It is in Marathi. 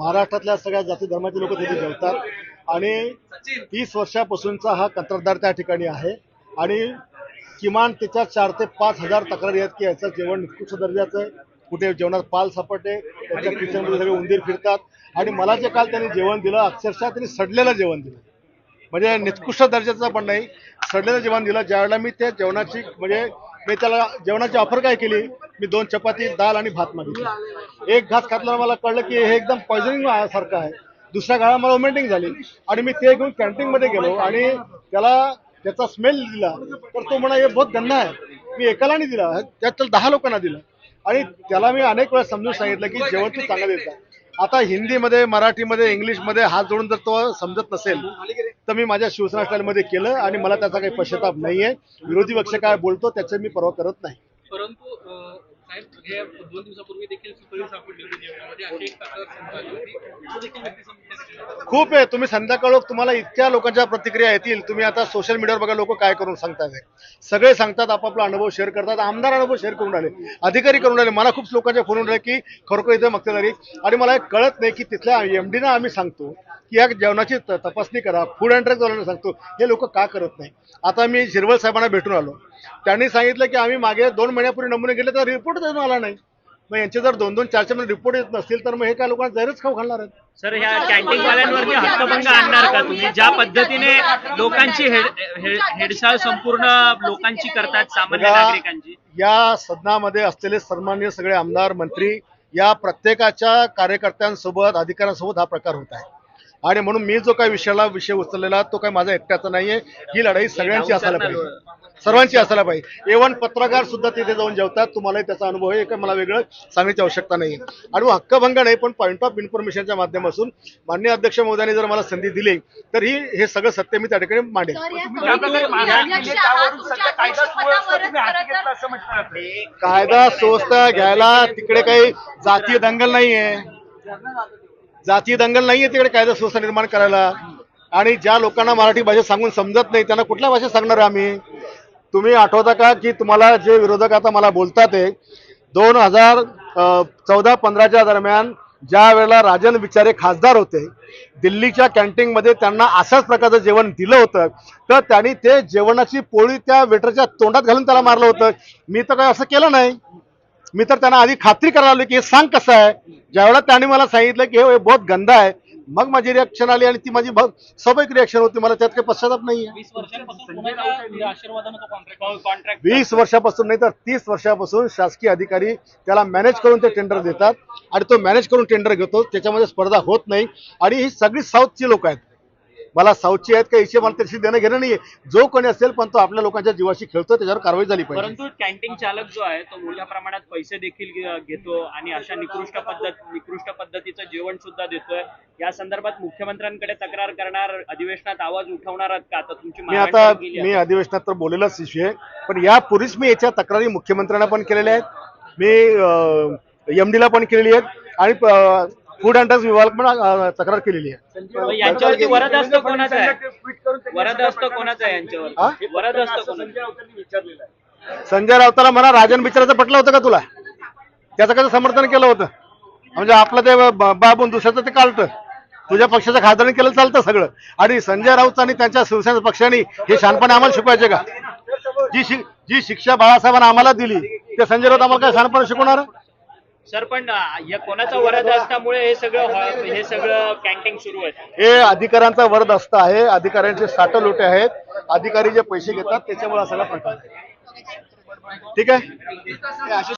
महाराष्ट्रातल्या सगळ्या जाती धर्माचे लोक तिथे जेवतात. आणि तीस वर्षापासूनचा हा कंत्राटदार त्या ठिकाणी आहे. आणि किमान त्याच्या चार ते पाच हजार तक्रारी आहेत की याचं जेवण निकृष्ट दर्जाचं आहे. कुठे जेवणात पाल सापडते त्याच्या किचनमध्ये सगळे उंदीर फिरतात. आणि मला जे काल त्यांनी जेवण दिलं अक्षरशः त्यांनी सडलेलं जेवण दिलं. म्हणजे निकृष्ट दर्जाचं पण नाही सडलेलं जेवण दिलं. ज्यावेळेला मी त्या जेवणाची म्हणजे मी त्याला जेवणाची ऑफर काय केली? मी दोन चपाती दाल आणि भात मागितली. एक घास खातल्यावर मला कळलं की हे एकदम पॉयझनिंग सारखं आहे. दुसऱ्या गाळा मला वॉमिटिंग झाली. आणि मी ते घेऊन कॅन्टीनमध्ये गेलो आणि त्याला त्याचा स्मेल दिला. तर तो म्हणा हे बहुत गन्ना आहे. मी एकाला नाही दिला. त्यात दहा लोकांना दिला. आणि त्याला मी अनेक वेळा समजून सांगितलं की जेवण तू चांगलं देता आता हिंदीमध्ये मराठीमध्ये इंग्लिशमध्ये हात जोडून जर तो समजत नसेल तर मी माझ्या शिवसेना स्टाईलमध्ये केलं आणि मला त्याचा काही पश्चाताप नाहीये. विरोधी पक्ष काय बोलतो त्याचं मी पर्वा करत नाही. परंतु हे दोन दिवसापूर्वी देखील सुपारी सापडली जेवणामध्ये. अशी एक तक्रार समोर आली होती. तो देखील व्यक्ती खूप आहे. तुम्ही संध्याकाळ तुम्हाला इतक्या लोकांच्या प्रतिक्रिया येतील. तुम्ही आता सोशल मीडियावर बघा लोक काय करून सांगतात सगळे सांगतात आपापला अनुभव शेअर करतात. आमदार अनुभव शेअर करून राहिले. अधिकारी करून राहिले. मला खूप लोकांच्या फोन राहिले की खरोखर इथे मक्तेदारी. आणि मला एक कळत नाही की तिथल्या एमडीना आम्ही सांगतो. की या जेवणाची तपासणी करा. फूड अँड ड्रग्ज सांगतो हे लोक का करत नाही? आता मी शिरवळ साहेबांना भेटून आलो. त्यांनी सांगितलं की आम्ही मागे दोन महिन्यापूर्वी नमुने गेले तर रिपोर्ट अजून आला नाही. मग यांचे जर दोन दोन चार चार महिने रिपोर्ट येत नसतील तर मग हे काय लोकांना जैरच खाऊ घालणार आहेत? सर ह्या कॅन्टीन वाल्यांवरती हक्कभंग आणणार का तुम्ही? ज्या पद्धतीने लोकांची हेड- हेड- हेडसाळ संपूर्ण लोकांची करतात सामान्य बघा, नागरिकांची. या सदनामध्ये असलेले सन्मान्य सगळे आमदार मंत्री या प्रत्येकाच्या कार्यकर्त्यांसोबत अधिकाऱ्यांसोबत हा प्रकार होत आहे. आणि म्हणून मी जो काही विषयाला विषय उचललेला तो काही माझा एकट्याचा नाहीये. ही लढाई सगळ्यांची असायला पाहिजे. सर्वांची असायला पाहिजे. एवन पत्रकार सुद्धा तिथे जाऊन जेवतात. तुम्हालाही त्याचा अनुभव आहे. हे काही मला वेगळं सांगण्याची आवश्यकता नाही आणि मग हक्कभंग नाही पण पॉईंट ऑफ इन्फॉर्मेशनच्या माध्यमातून मान्य अध्यक्ष महोदयांनी जर मला संधी दिली तर ही हे सगळं सत्य मी त्या ठिकाणी मांडेल कायदा सुव्यवस्था घ्यायला तिकडे काही जातीय दंगल नाहीये. जातीय दंगल नाहीये तिकडे कायदा सुव्यवस्था निर्माण करायला. आणि ज्या लोकांना मराठी भाषा सांगून समजत नाही त्यांना कुठल्या भाषेत सांगणार आम्ही? तुम्ही आठवता का की तुम्हाला जे विरोधक आता मला बोलतात ते दोन हजार चौदा पंधराच्या दरम्यान ज्या वेळेला राजन विचारे खासदार होते दिल्लीच्या कॅन्टीनमध्ये त्यांना अशाच प्रकारचं जेवण दिलं होतं तर त्यांनी ते जेवणाची पोळी त्या वेटरच्या तोंडात घालून त्याला मारलं होतं. मी तर काय असं केलं नाही. मी तर त्यांना आधी खात्री करायला की हे सांग कसं आहे. ज्यावेळेला त्यांनी मला सांगितलं की हे बहुत गंदा आहे. मग माझी रिॲक्शन आली आणि ती माझी स्वाभाविक रिॲक्शन होती. मला त्यात काही पश्चाताप नाही कॉन्ट्रॅक्ट वीस वर्षापासून नाही तर तीस वर्षापासून शासकीय अधिकारी त्याला मॅनेज करून ते टेंडर देतात. आणि तो मॅनेज करून टेंडर घेतो. त्याच्यामध्ये स्पर्धा होत नाही. आणि ही सगळी साऊथची लोक आहेत. मला साऊथची आहेत का हिचे मला त्याशी देणं घेणं नाहीये. जो कोणी असेल पण तो आपल्या लोकांच्या जीवाशी खेळतो त्याच्यावर कारवाई झाली पाहिजे. परंतु कॅन्टीन चालक जो आहे तो मोठ्या प्रमाणात पैसे देखील घे- घेतो आणि अशा निकृष्ट पद्धत निकृष्ट पद्धतीचं जेवण सुद्धा देतोय. या संदर्भात मुख्यमंत्र्यांकडे तक्रार करणार अधिवेशनात आवाज उठवणार आहात का? आता तुमची मी मागणी आता मी आहे. अधिवेशनात तर बोलेलाच विषय पण यापूर्वीच मी याच्या तक्रारी मुख्यमंत्र्यांना पण केलेल्या आहेत. मी एम ला पण केलेली आहेत. आणि फूड अँड विभाग पण तक्रार केलेली आहे. यांच्यावरती वरद हस्त कोणाचं आहे? वरद हस्त कोणाचं आहे हा? यांच्यावर वरद कोणाचं? संजय राऊताला म्हणा राजन बिचाराचं पटलं होतं का तुला? त्याचं कसं समर्थन केलं होतं? म्हणजे आपलं ते ब- बाबून दुसऱ्याचं ते काढतं तुझ्या पक्षाचं खासदारांनी केलं चालतं सगळं. आणि संजय राऊत आणि त्यांच्या शिवसेना पक्षाने हे शहाणपणे आम्हाला शिकवायचे का? जी शिक जी शिक्षा बाळासाहेबांना आम्हाला दिली ते संजय राऊत आम्हाला काय शहाणपणे शिकवणार? सर पण या कोणाचा वरद हस्तामुळे हे सगळं हॉ- सगळं कॅन्टीन सुरू आहे? हे अधिकाऱ्यांचा वरद असतं आहे. अधिकाऱ्यांचे साठ लोटे आहेत. अधिकारी जे पैसे घेतात त्याच्यामुळे हा सगळा प्रकार आहे. ठीक आहे?